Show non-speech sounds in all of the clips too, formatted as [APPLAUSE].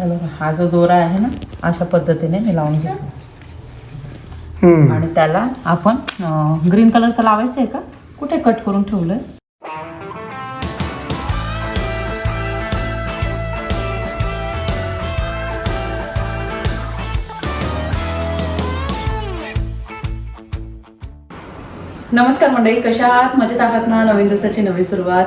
हे बघा, हा जो दोरा आहे ना अशा पद्धतीने मी लावून घेतो. आणि त्याला आपण ग्रीन कलरचं लावायचं आहे का? कुठे कट करून ठेवलंय? नमस्कार मंडळी कशा आहात? मजेत आहात ना? नवीन दिवसाची नवीन सुरुवात.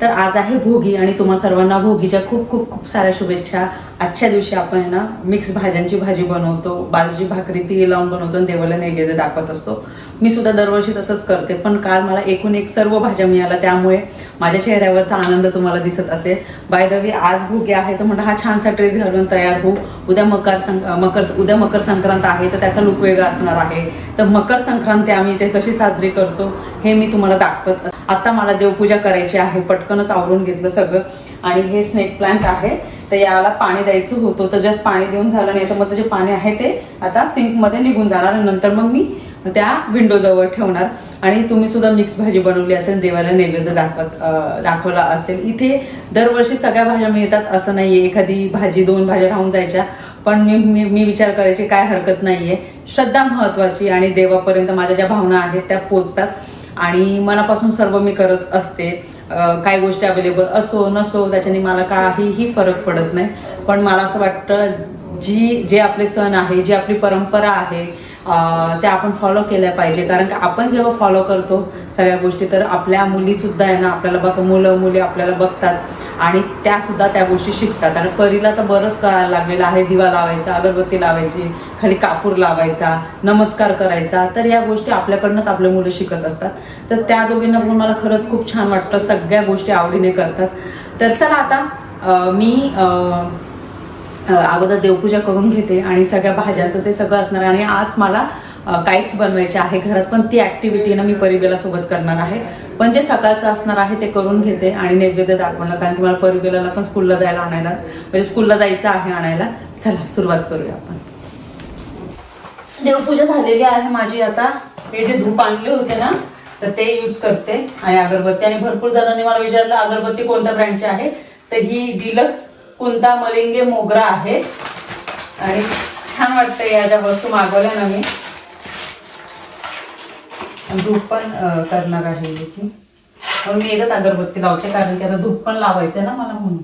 तर आज आहे भोगी आणि तुम्हा सर्वांना भोगीच्या खूप खूप खूप साऱ्या शुभेच्छा. आजच्या दिवशी आपण आहे ना मिक्स भाज्यांची भाजी बनवतो बाजूची भाकरी ती लावून बनवतो आणि देवाला नैवेद्य दाखवत असतो. मी सुद्धा दरवर्षी तसंच करते पण काल मला एकूण एक सर्व भाज्या मिळाल्या त्यामुळे माझ्या चेहऱ्यावरचा आनंद तुम्हाला दिसत असेल. बाय द वे आज भोगी आहे तर म्हणलं हा छानसा ड्रेस घालून तयार होऊ. उद्या मकर संक मकर उद्या मकर संक्रांत आहे तर त्याचा लुक वेगळा असणार आहे. तर मकर संक्रांती आम्ही ते कशी साजरी करतो हे मी तुम्हाला दाखवत आता मला देवपूजा करायची आहे पटकनच आवरून घेतलं सगळं. आणि हे स्नेक प्लांट आहे तर याला पाणी द्यायचं होतं तर जस्ट पाणी देऊन झालं नाही तर मग जे पाणी आहे ते आता सिंकमध्ये निघून जाणार नंतर मग मी त्या विंडो जवळ ठेवणार. आणि तुम्ही सुद्धा मिक्स भाजी बनवली असेल देवाला नैवेद्य दाखवत दाखवला असेल. इथे दरवर्षी सगळ्या भाज्या मिळतात असं नाहीये. एखादी भाजी दोन भाज्या राहून जायच्या. पण मी मी मी विचार करायची काय हरकत नाहीये. श्रद्धा महत्वाची आणि देवापर्यंत माझ्या ज्या भावना आहेत त्या पोचतात. आणि मनापासून सर्व मी करत असते. काय काही गोष्टी अवेलेबल असो नसो त्याच्याने मला काहीही फरक पडत नाही. पण मला असं वाटतं जी जे आपले सण आहे जी आपली परंपरा आहे ते त्या आपण फॉलो केल्या पाहिजे. कारण की आपण जेव्हा फॉलो करतो सगळ्या गोष्टी तर आपल्या मुलीसुद्धा आहे ना आपल्याला बघ मुलं मुली आपल्याला बघतात. आणि त्या सुद्धा त्या गोष्टी शिकतात. आणि परीला तर बरंच कळायला लागलेलं आहे दिवा लावायचा अगरबत्ती लावायची खाली कापूर लावायचा नमस्कार करायचा तर या गोष्टी आपल्याकडनंच आपले मुलं शिकत असतात. तर त्या दोघींना पण मला खरंच खूप छान वाटतं सगळ्या गोष्टी आवडीने करतात. तर चला आता मी अगोदर देवपूजा करून घेते आणि सगळ्या भाज्यांचं ते सगळं असणार आणि आज मला काईट्स बनवायचे आहे घरात पण ती ऍक्टिव्हिटी ना मी परिबेला सोबत करणार आहे. पण जे सकाळचं असणार आहे ते करून घेते आणि नैवेद्य दाखवणार कारण की मला परिबेला पण स्कूलला जायला आणायला म्हणजे स्कूलला जायचं आहे आणायला. चला सुरुवात करूया आपण. देवपूजा झालेली आहे माझी आता. हे जे धूप आणले होते ना तर ते यूज करते. आणि अगरबत्ती आणि भरपूर जणांनी मला विचारलं अगरबत्ती कोणत्या ब्रँडची आहे? तर ही डिलक्स कोणता मलिंगे मोगरा आहे. आणि छान वाटतं या ज्या वस्तू मागवल्या ना मी. धूप पण करणार आहे याची. म्हणून मी एकच अगरबत्ती लावते कारण की आता धूप पण लावायचं आहे ना मला म्हणून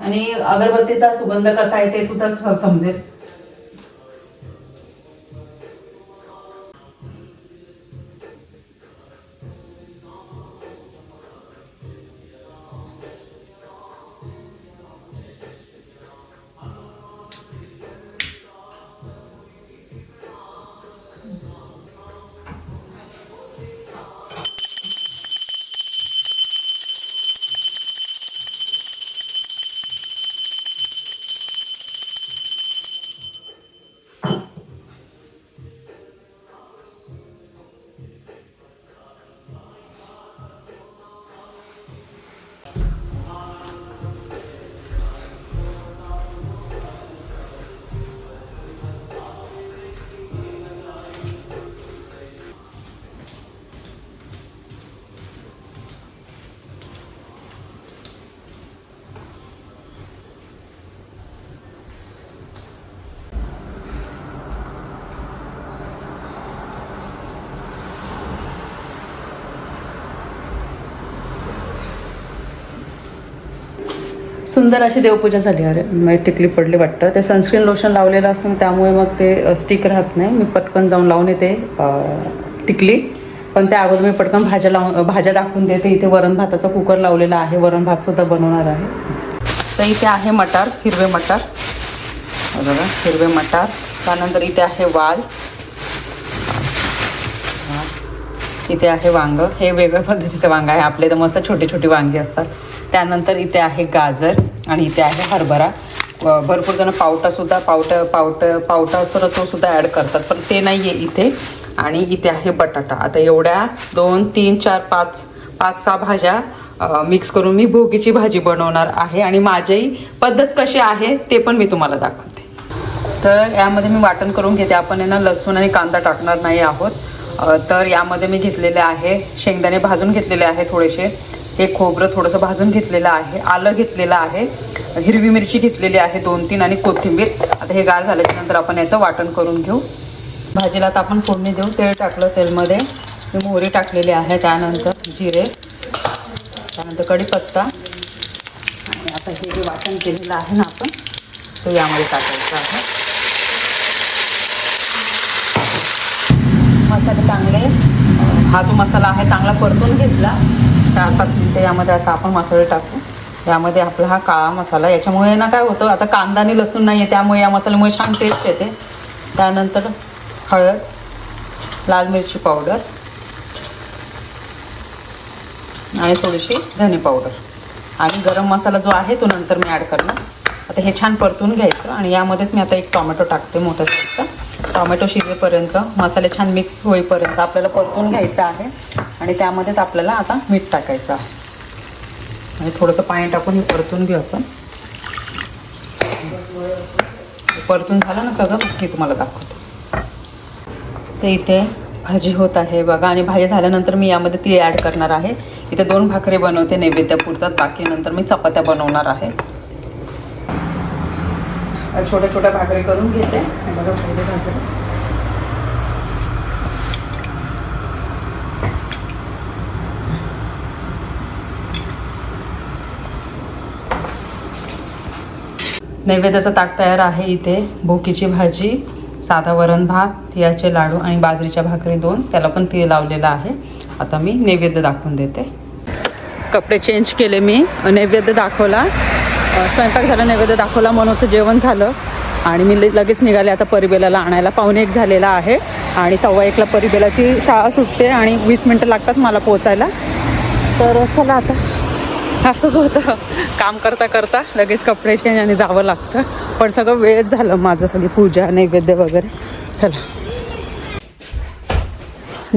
आणि अगरबत्तीचा सुगंध कसा आहे ते सुद्धा समजेल सुंदर अशी देवपूजा झाली. अरे माझी टिकली पडली वाटतं. ते सनस्क्रीन लोशन लावलेलं असून त्यामुळे मग ते स्टिक राहत नाही. मी पटकन जाऊन लावून येते. टिकली. पण त्या अगोदर मी पटकन भाज्या लावून भाज्या दाखवून देते. इथे वरण भाताचा कुकर लावलेला आहे. वरण भात सुद्धा बनवणार आहे. तर इथे आहे मटार हिरवे मटार. बघा हिरवे मटार. त्यानंतर इथे आहे वाल. इथे आहे वांग. हे वेगळ्या पद्धतीचं वांग आहे. आपले तर मस्त छोटे छोटे वांगी असतात. त्यानंतर इथे आहे गाजर आणि इथे आहे हरभरा. भरपूर जण पावटा सुद्धा पावटा पावट पावटा असतो ना तो सुद्धा ॲड करतात पण ते नाही आहे इथे. आणि इथे आहे बटाटा. आता एवढ्या दोन तीन चार पाच पाच सहा भाज्या मिक्स करून मी भोगीची भाजी बनवणार आहे. आणि माझी पद्धत कशी आहे ते पण मी तुम्हाला दाखवते. तर यामध्ये मी वाटण करून घेते. आपण आहे ना लसूण आणि कांदा टाकणार नाही आहोत. तर यामध्ये मी घेतलेले आहे शेंगदाणे भाजून घेतलेले आहे थोडेसे. हे खोबरं थोडंसं भाजून घेतलेलं आहे आलं घेतलेलं आहे हिरवी मिरची घेतलेली आहे दोन तीन आणि कोथिंबीर. आता हे गार झाल्याच्यानंतर आपण याचं वाटण करून घेऊ. भाजीला आता आपण फोडणी देऊ. तेल टाकलं तेलमध्ये. मोहरी टाकलेली आहे त्यानंतर जिरे त्यानंतर कढीपत्ता. आणि आता हे जे वाटण केलेलं आहे ना आपण ते यामध्ये टाकायचं आहे. मसाले चांगले. हा जो मसाला आहे चांगला परतून घेतला. चार पाच मिनटं यामध्ये आता आपण मसाले टाकू. यामध्ये आपला हा काळा मसाला याच्यामुळे ना काय होतं आता कांदा आणि लसूण नाही आहे त्यामुळे या मसाल्यामुळे छान टेस्ट येते. त्यानंतर हळद लाल मिरची पावडर आणि थोडीशी धने पावडर. आणि गरम मसाला जो आहे तो नंतर मी ॲड करणार. आता हे छान परतून घ्यायचं आणि यामध्येच मी आता एक टॉमॅटो टाकते मोठ्या साईजचा. टॉमॅटो शिजेपर्यंत मसाले छान मिक्स होईपर्यंत आपल्याला परतून घ्यायचं आहे आणि त्यामध्येच आपल्याला आता मीठ टाकायचं आहे. आणि थोडंसं पाणी टाकून हे परतून घेऊ आपण. परतून झालं ना सगळं? मग मी तुम्हाला दाखवते. ते इथे भाजी होत आहे बघा. आणि भाजी झाल्यानंतर मी यामध्ये ती ॲड करणार आहे. इथे दोन भाकरी बनवते नैवेद्यापुरतात बाकी नंतर मी चपात्या बनवणार आहे. छोट्या छोट्या भाकरी करून घेते. बघा पहिले भाकरी. नैवेद्याचा ताट तयार आहे इथे. भोकीची भाजी साधा वरण भात तिळाचे लाडू आणि बाजरीच्या भाकरी दोन. त्याला पण तीळ लावलेलं आहे. आता मी नैवेद्य दाखवून देते. कपडे चेंज केले मी. नैवेद्य दाखवला. स्वयंपाक झाला नैवेद्य दाखवला मनोचं जेवण झालं. आणि मी लगेच निघाले आता परिबेलाला आणायला. पाहुणे एक झालेला आहे आणि सव्वा एकला परिबेलाची शाळा सुटते आणि वीस मिनटं लागतात मला पोचायला. तर चला आता. असंच होतं. काम करता करता लगेच कपडे चेंज आणि जावं लागतं. पण सगळं वेळच झालं माझं सगळी पूजा नैवेद्य वगैरे. चला.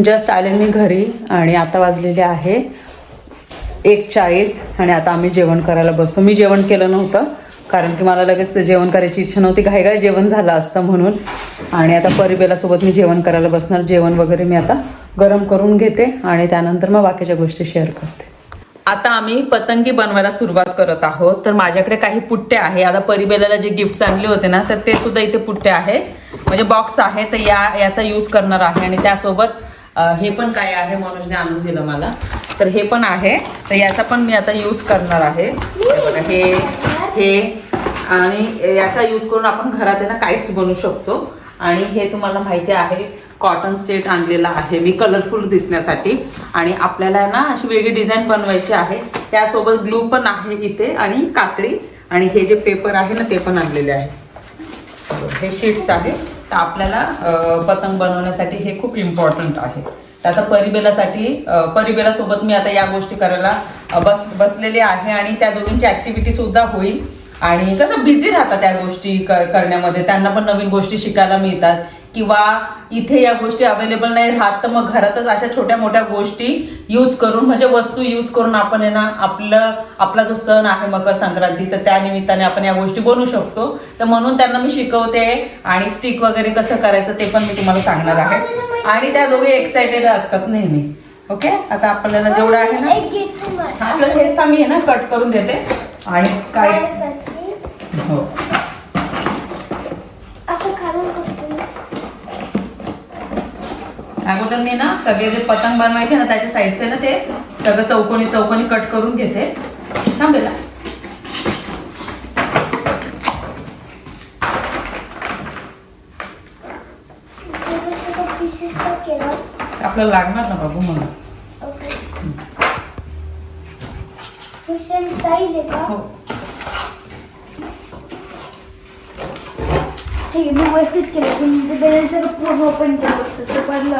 जस्ट आले मी घरी आणि आता वाजलेले आहे एक चाळीस आणि आता आम्ही जेवण करायला बसतो मी जेवण केलं नव्हतं कारण की मला लगेच जेवण करायची इच्छा नव्हती. घाई घाई जेवण झालं असतं म्हणून. आणि आता परिबेलासोबत मी जेवण करायला बसणार. जेवण वगैरे मी आता गरम करून घेते आणि त्यानंतर मग बाकीच्या गोष्टी शेअर करते. आता आम्ही पतंगी बनवायला सुरुवात करत आहोत. तर माझ्याकडे काही पुट्टे आहे. आता परिबेलाला जे गिफ्ट आणले होते ना तर ते सुद्धा इथे पुट्टे आहे म्हणजे बॉक्स आहे तर या याचा यूज करणार आहे. आणि त्यासोबत हे पण काय आहे? मनोजने आणून दिलं मला. तर हे पण आहे. तर याचा पण मी आता यूज करणार आहे. हे हे हे आणि याचा यूज करून आपण घरात आहे ना काईट्स बनवू शकतो. आणि हे तुम्हाला माहिती आहे कॉटन सेट आणलेला आहे मी कलरफुल दिसण्यासाठी. आणि आपल्याला ना अशी वेगळी डिझाईन बनवायची आहे. त्यासोबत ग्लू पण आहे इथे आणि कात्री. आणि हे जे पेपर आहे ना ते पण आणलेले आहे. हे शीट्स आहे. तर आपल्याला पतंग बनवण्यासाठी हे खूप इम्पॉर्टंट आहे. तर आता परिबेलासाठी परिबेलासोबत मी आता या गोष्टी करायला बस बसलेली आहे आणि त्या दोघींची ऍक्टिव्हिटी सुद्धा होईल. आणि कसं बिझी राहतात त्या गोष्टी कर करण्यामध्ये. त्यांना पण नवीन गोष्टी शिकायला मिळतात. किंवा इथे या गोष्टी अवेलेबल नाही राहत तर मग घरातच अशा छोट्या मोठ्या गोष्टी यूज करून म्हणजे वस्तू यूज करून आपण आहे ना आपलं आपला जो सण आहे मकर संक्रांती तर त्या निमित्ताने आपण या गोष्टी बनवू शकतो. तर म्हणून त्यांना मी शिकवते आणि स्टिक वगैरे कसं करायचं ते पण मी तुम्हाला सांगणार आहे. आणि त्या दोघे एक्साइटेड असतात नेहमी. ओके आता आपल्याला जेवढं आहे ना. आपलं हेच आम्ही आहे ना कट करून देते. आणि काय? हो असं खालून करतो. अगोदर मी ना सगळे जे पतंग बनवायचे ना त्याच्या साईडचे ना ते सगळं चौकोनी चौकोनी कट करून घेते थांबेला? आपल्याला लागणार ना बाबू. हे आहे का? हो मी व्यवस्थित केलं. पण ते सगळं पूर्ण ओपन केलं. असतं ते पडलं.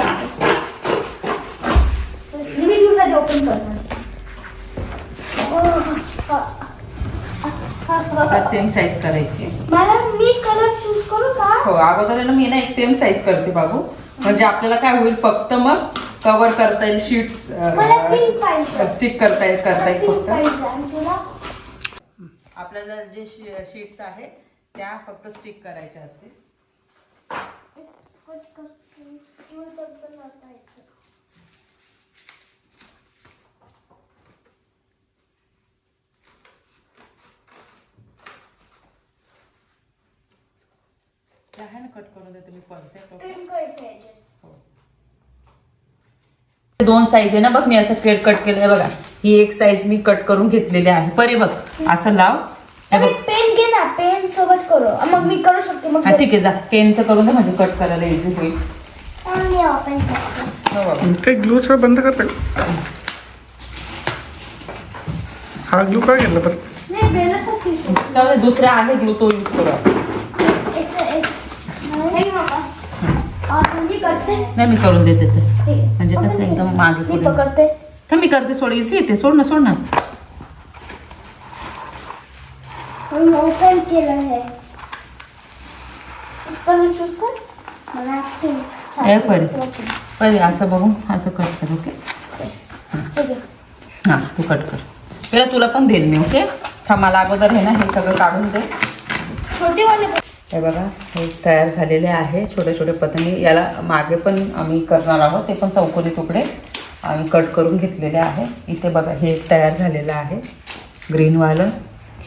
असतं मी दिवसात ओपन करणार सेम साईज करायची. मला मी कलर चूज करू का? हो अगोदर ना मी ना एक सेम साईज करते बाबू. म्हणजे आपल्याला काय होईल फक्त मग कव्हर करता येईल शीट्स. स्टिक करता येईल करता येईल फक्त. आपल्याला जे शीट्स आहे त्या फक्त स्टिक करायच्या असतील. कट करून परफेक्ट ट्रिम करायचं edges. दोन साईज आहे ना बघ मी असं केट कट केलंय बघा. ही एक साईज मी कट करून घेतलेली आहे. परी बघ असं लाव. हे पेन सोबत करू. मग मी करू शकते मग हा ठीक आहे जा. पेनचं करून दे म्हणजे कट करायला इझी होईल. मी ओपन करते. हो बाबा. ते ग्लूचं बंद करता का? हा ग्लू का घेतला पण नाही बेलासाठी जाऊ दे, दुसरे आहे ग्लू तो यूज करू. आपण. हे बाबा. और मी करते. नाही मी करून देते. म्हणजे कसं. एकदम मागे मी पुढे. पकडते. तर मी करते सोड इझी येते सोड ना सोड ना. मी ओपन केलं आहे पण चूज कर मला हे. ओके. परी असं बघून असं कट कर ओके हे. हां तू कट कर पहिला तुला पण देईल मी ओके हा मला अगोदर हे ना हे सगळं काढून दे. छोटे वाले हे बघा हे तयार झालेले आहे. छोटे छोटे पतंगी. याला मागे पण आम्ही करणार आहोत. ते पण चौकोनी तुकडे आम्ही कट करून घेतलेले आहे. इथे बघा हे तयार झालेलं आहे. ग्रीनवालं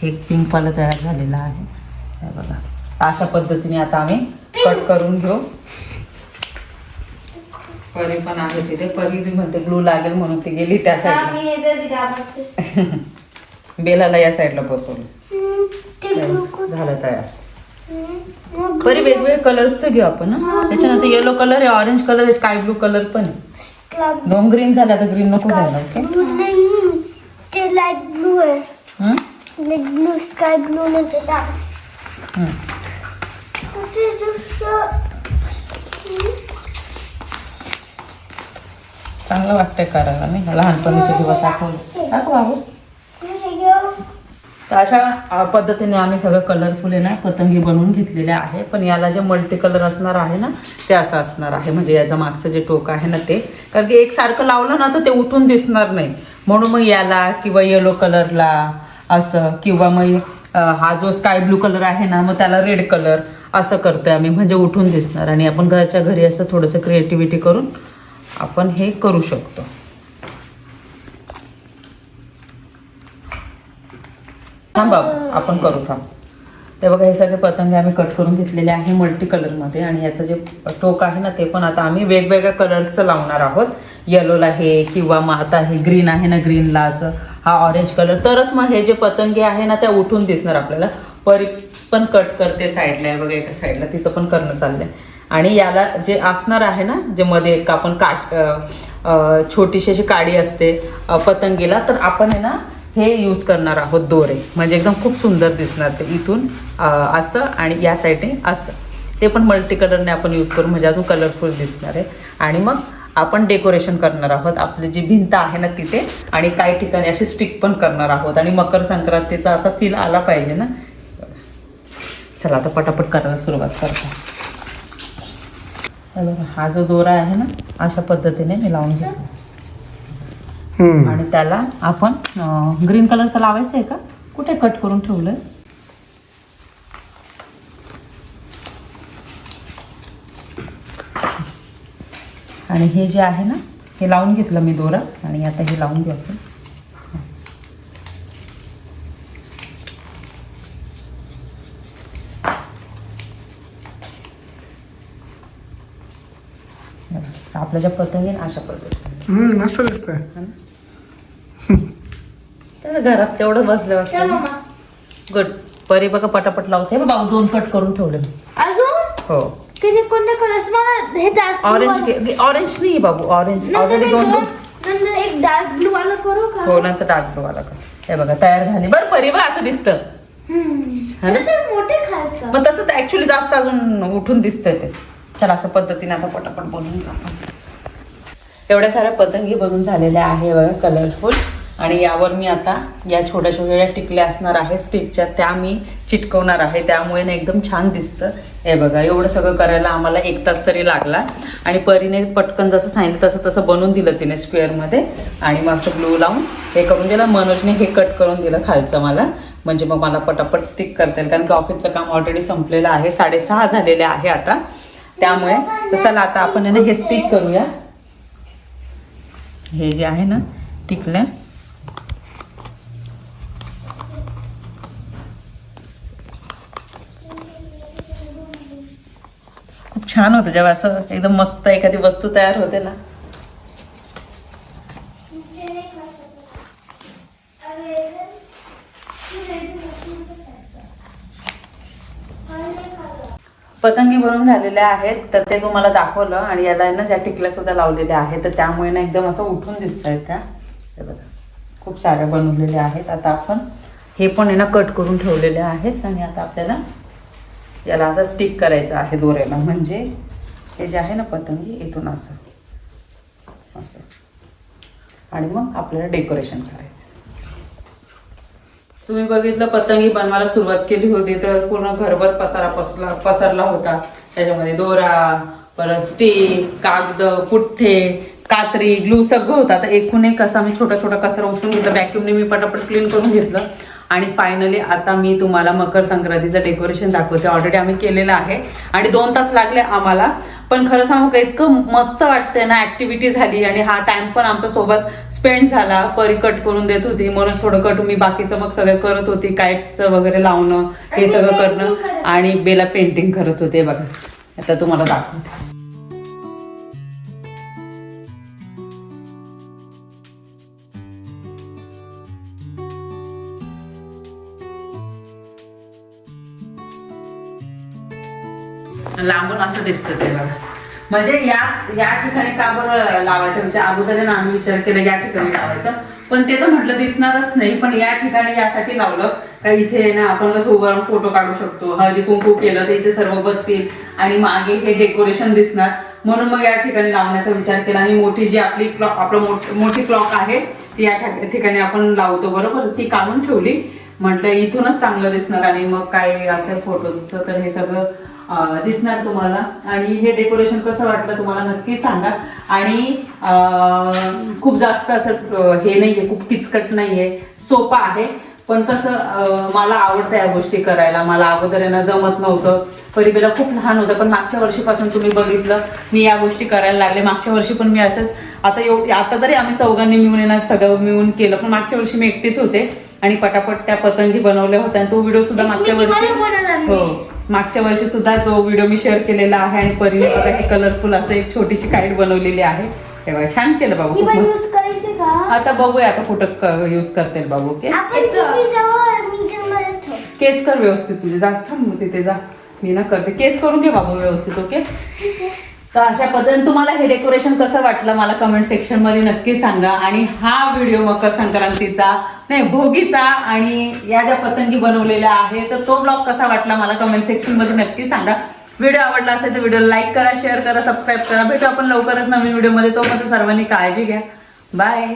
एक पिंकवालं तयार झालेलं आहे. हे बघा. अशा पद्धतीने आता आम्ही कट करून घेऊ. परी पण आहे तिथे. परी म्हणते ग्लू लागेल म्हणून ती गेली त्या हा, साईडला. [LAUGHS] बेलाला या साईडला बसवलं. झालं तयार. बरे वेगवेगळे कलर्सचं घेऊ आपण त्याच्यानंतर येलो कलर आहे ऑरेंज कलर आहे स्काय ब्लू कलर पण दोन ग्रीन झाले आता ग्रीन नको घ्यायला ओके लाइट ब्लू आहे. ब्लू स्काय ब्लू म्हणजे. ते जसं- चांगलं वाटतंय करायला मी लहानपणीचे दिवस आठवले. दाखव बाबू घेऊ. तर अशा पद्धतीने आम्ही सगळं कलरफुल आहे ना पतंगी बनवून घेतलेले आहे. पण याला जे मल्टी कलर असणार आहे ना ते असं असणार आहे. म्हणजे याचं मागचं जे टोक आहे ना ते. कारण की एकसारखं लावलं ना तर ते उठून दिसणार नाही. म्हणून मग याला किंवा येलो कलरला असं किंवा मग हा जो स्काय ब्लू कलर आहे ना मग त्याला रेड कलर असं करतोय आम्ही. म्हणजे उठून दिसणार. आणि आपण घरच्या घरी असं थोडंसं क्रिएटिव्हिटी करून आपण हे करू शकतो. थांबा आपण करू थांब. ते बघा हे सगळे पतंग आम्ही कट करून घेतलेले आहे मल्टी कलरमध्ये आणि याचं जे टोक आहे ना ते पण आता आम्ही वेगवेगळ्या कलरचं लावणार आहोत. येलोला हे किंवा मग आता हे ग्रीन आहे ना ग्रीनला असं. हा ऑरेंज कलर तरच मग हे जे पतंगे आहे ना त्या उठून दिसणार आपल्याला. परी पण कट करते साईडला आहे बघा एका साईडला तिचं पण करणं चाललंय. आणि याला जे असणार आहे ना जे मध्ये एक आपण काट छोटीशी अशी काडी असते पतंगीला तर आपण आहे ना हे यूज करणार आहोत दोरे. म्हणजे एकदम खूप सुंदर दिसणार ते इथून असं आणि या साईडने असं. ते पण मल्टी कलरने आपण यूज करू. म्हणजे अजून कलरफुल दिसणार आहे. आणि मग आपण डेकोरेशन करणार आहोत. आपली जी भिंत आहे ना तिथे आणि काही ठिकाणी अशी स्टिक पण करणार आहोत. आणि मकर संक्रांतीचा असा फील आला पाहिजे ना. चला आता पटापट करायला सुरुवात करतो. हे जो दोरा आहे ना अशा पद्धतीने मी लावून घेतो. आणि त्याला आपण ग्रीन कलरचं लावायचं आहे का? कुठे कट करून ठेवलंय? आणि हे जे आहे ना हे लावून घेतलं मी दोरा. आणि आता हे लावून घेऊ आपण आपल्या ज्या पतंगी आहे ना, अशा पद्धतीने. मस्त घरात तेवढं बसलं मम्मा. गुड परी बघा पटापट लावते. बाबा दोन कट करून ठेवले मी. अजून? हो. किती कोणते कलर्स मला हे डार्क ऑरेंज ऑरेंज नाही बाबू ऑरेंज ऑलरेडी दोन दोन नंतर एक डार्क ब्लू वाला करू का हो नंतर डार्क वाला का हे बघा तयार झाली बरं परी बघ असं दिसतं. हा मोठे खायचं मग तसं तर ऍक्च्युली जास्त अजून उठून दिसतंय ते चला अशा पद्धतीने आता पटापट बनवून एवढ्या साऱ्या पतंगी बनून झालेल्या आहे बघा कलरफुल आणि यावर मी आता या छोट्या छोट्या टिकल्या असणार आहे स्टिकच्या त्या मी चिटकवणार आहे. त्यामुळे ना एकदम छान दिसतं. हे बघा एवढं सगळं करायला आम्हाला एक तास तरी लागला. आणि परीने पटकन जसं सांगितलं तसं तसं बनवून दिलं तिने स्क्वेअरमध्ये. आणि मग असं ग्लू लावून हे करून दिलं. मनोजने हे कट करून दिलं खालचं मला. म्हणजे मग मला पटापट स्टिक करता येईल. कारण की ऑफिसचं काम ऑलरेडी संपलेलं आहे. साडेसहा झालेले आहे आता. त्यामुळे तर चला आता आपण हे स्टिक करूया. हे जे आहे ना टिकल्या. छान होतं जेव्हा असं एकदम मस्त एखादी वस्तू तयार होते ना. पतंगी बनवून झालेल्या आहेत तर ते तुम्हाला दाखवलं आणि याला ना ज्या टिकल्या सुद्धा लावलेल्या आहेत तर त्यामुळे ना एकदम असं उठून दिसत आहेत त्या. हे बघा खूप साऱ्या बनवलेल्या आहेत. आता आपण हे पण आहे ना कट करून ठेवलेले आहेत आणि आता आपल्याला याला असं स्टिक करायचं आहे दोऱ्याला. म्हणजे हे जे आहे ना पतंगी इथून असं. असं. आणि मग आपल्याला डेकोरेशन करायचं. तुम्ही बघितलं पतंगी बनवायला सुरुवात केली होती तर पूर्ण घरभर पसारा पसला पसरला होता. त्याच्यामध्ये दोरा परत स्टिक कागद पुठ्ठे कात्री ग्लू सगळं होता. आता एकूण एक असा मी छोटा छोटा कचरा उचलून घेतला. व्हॅक्युमने मी पटापट क्लीन करून घेतलं. आणि फायनली आता मी तुम्हाला मकर संक्रांतीचं डेकोरेशन दाखवते. ऑलरेडी आम्ही केलेलं आहे. आणि दोन तास लागले आम्हाला. पण खरं सांगू का इतकं मस्त वाटतंय ना ऍक्टिव्हिटी झाली. आणि हा टाइम पण आमच्यासोबत स्पेंड झाला. परी कट करून देत होती. म्हणून थोडं कट मी बाकीचं मग सगळं करत होती. काइट्स वगैरे लावणं हे सगळं करणं. आणि बेला पेंटिंग करत होते बघा. आता तुम्हाला दाखवते. लांबून असं दिसतं ते बघा. म्हणजे या या ठिकाणी का बरं लावायचं? म्हणजे अगोदर ना आम्ही विचार केला या ठिकाणी लावायचं. पण ते तर म्हटलं दिसणारच नाही पण या ठिकाणी यासाठी लावलं. का इथे ना आपण कसं उभं राहून फोटो काढू शकतो. हळदी कुंकू केलं तर इथे सर्व बसतील. आणि मागे हे डेकोरेशन दिसणार. म्हणून मग या ठिकाणी लावण्याचा विचार केला. आणि मोठी जी आपली क्लॉक आपलं मोठी क्लॉक आहे ती या ठिकाणी आपण लावतो. बरोबर? ती काढून ठेवली. म्हटलं इथूनच चांगलं दिसणार आणि मग काय असेल फोटोजचं तर हे सगळं दिसणार तुम्हाला. आणि हे डेकोरेशन कसं वाटलं तुम्हाला नक्की सांगा. आणि खूप जास्त असं हे हे नाहीये खूप किचकट नाहीये. सोपं आहे. पण कसं मला आवडतं या गोष्टी करायला. मला अगोदर यांना जमत नव्हतं. परिबेला खूप लहान होतं पण मागच्या वर्षीपासून तुम्ही बघितलं. मी या गोष्टी करायला लागले. मागच्या वर्षी पण मी असंच आता एव आता तरी आम्ही चौघांनी मिळून येणार सगळं मिळून केलं. पण मागच्या वर्षी मी एकटीच होते. आणि पटापट त्या पतंगी बनवल्या होत्या आणि तो व्हिडिओ सुद्धा मागच्या वर्षी. हो मागच्या वर्षी सुद्धा तो व्हिडिओ मी शेअर केलेला आहे आणि परीने बघा हे कलरफुल असं एक छोटीशी काईट बनवलेली आहे. तेव्हा छान केलं बाबू खूप मस्त. यूज करायची का? आता बघूया आता कुठं यूज करते बाबू ओके? केस कर व्यवस्थित तुझे. जा थांब तिथे जा. मी ना करते. केस करून घे बाबू व्यवस्थित ओके? तर अशा पद्धतीने तुम्हाला हे डेकोरेशन कसं वाटलं मला कमेंट सेक्शनमध्ये नक्की सांगा. आणि हा व्हिडिओ मकर संक्रांतीचा नाही भोगीचा आणि या ज्या पतंगी बनवलेल्या आहे तर तो ब्लॉग कसा वाटला मला कमेंट सेक्शनमध्ये नक्की सांगा. व्हिडिओ आवडला असेल तर व्हिडिओ लाईक करा शेअर करा सबस्क्राईब करा. भेटू आपण लवकरच नवीन व्हिडिओमध्ये तोपर्यंत सर्वांनी काळजी घ्या. बाय